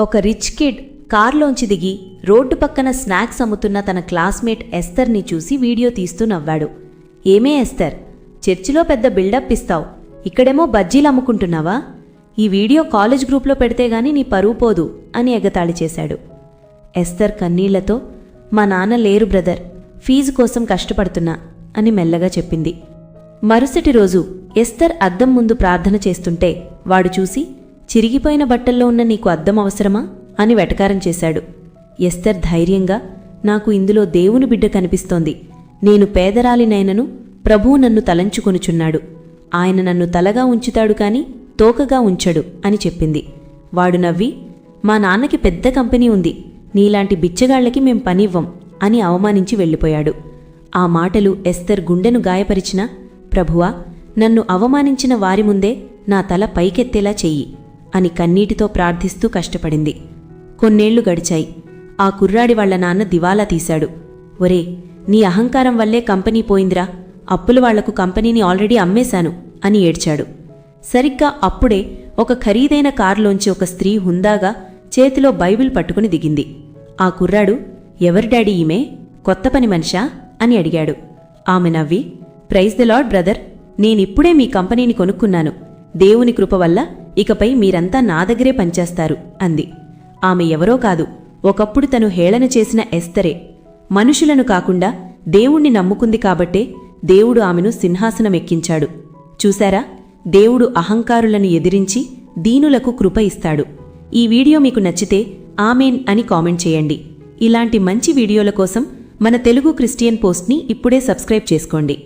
ఒక rich kid కార్లోంచి దిగి road పక్కన స్నాక్స్ అమ్ముతున్న తన క్లాస్మేట్ ఎస్తర్ని చూసి వీడియో తీస్తూ నవ్వాడు. ఏమే ఎస్తర్ చర్చిలో పెద్ద బిల్డప్ ఇస్తావు. ఇక్కడేమో బజ్జీలు అమ్ముకుంటున్నావా? ఈ వీడియో కాలేజ్ గ్రూప్లో పెడితే గాని నీ పరువు పోదు అని ఎగతాళి చేశాడు. ఎస్తర్ కన్నీళ్ళతో మా నాన్న లేరు బ్రదర్. ఫీజు కోసం కష్టపడుతున్నా అని మెల్లగా చెప్పింది. మరుసటి రోజు ఎస్తర్ అద్దం ముందు ప్రార్థన చేస్తుంటే వాడు చూసి చిరిగిపోయిన బట్టల్లో ఉన్న నీకు అద్దం అవసరమా? అని వెటకారం చేశాడు. ఎస్తర్ ధైర్యంగా నాకు ఇందులో దేవుని బిడ్డ కనిపిస్తోంది. నేను పేదరాలినైనను ప్రభువు నన్ను తలంచుకొనుచున్నాడు. ఆయన నన్ను తలగా ఉంచుతాడు కాని తోకగా ఉంచడు అని చెప్పింది. వాడు నవ్వి మా నాన్నకి పెద్ద కంపెనీ ఉంది. నీలాంటి బిచ్చగాళ్ళకి మేం పనివ్వం అని అవమానించి వెళ్ళిపోయాడు. ఆ మాటలు ఎస్తర్ గుండెను గాయపరిచినా ప్రభువా నన్ను అవమానించిన వారి ముందే నా తల పైకెత్తేలా చెయ్యి. అని కన్నీటితో ప్రార్థిస్తూ కష్టపడింది. కొన్నేళ్ళు గడిచాయి. ఆ కుర్రాడి వాళ్ళ నాన్న దివాలా తీశాడు. ఒరే నీ అహంకారం వల్లే కంపెనీ పోయిందిరా. అప్పులు వాళ్ళకు కంపెనీని ఆల్రెడీ అమ్మేశాను అని ఏడ్చాడు. సరిగ్గా అప్పుడే ఒక ఖరీదైన కారులోంచి ఒక స్త్రీ హుందాగా చేతిలో బైబిల్ పట్టుకుని దిగింది. ఆ కుర్రాడు ఎవరి డాడీ ఈమె? కొత్త పని మనిషా? అని అడిగాడు. ఆమె నవ్వి ప్రైజ్ ద లాడ్ బ్రదర్. నేనిప్పుడే మీ కంపెనీని కొనుక్కున్నాను. దేవుని కృప వల్ల ఇకపై మీరంతా నా దగ్గరే పనిచేస్తారు అంది. ఆమె ఎవరో కాదు ఒకప్పుడు తను హేళన చేసిన ఎస్తరే. మనుషులను కాకుండా దేవుణ్ణి నమ్ముకుంది కాబట్టే దేవుడు ఆమెను సింహాసనమెక్కించాడు. చూశారా? దేవుడు అహంకారులను ఎదిరించి దీనులకు కృప ఇస్తాడు. ఈ వీడియో మీకు నచ్చితే ఆమెన్ అని కామెంట్ చేయండి. ఇలాంటి మంచి వీడియోల కోసం మన తెలుగు క్రిస్టియన్ పోస్ట్ని ఇప్పుడే సబ్స్క్రైబ్ చేసుకోండి.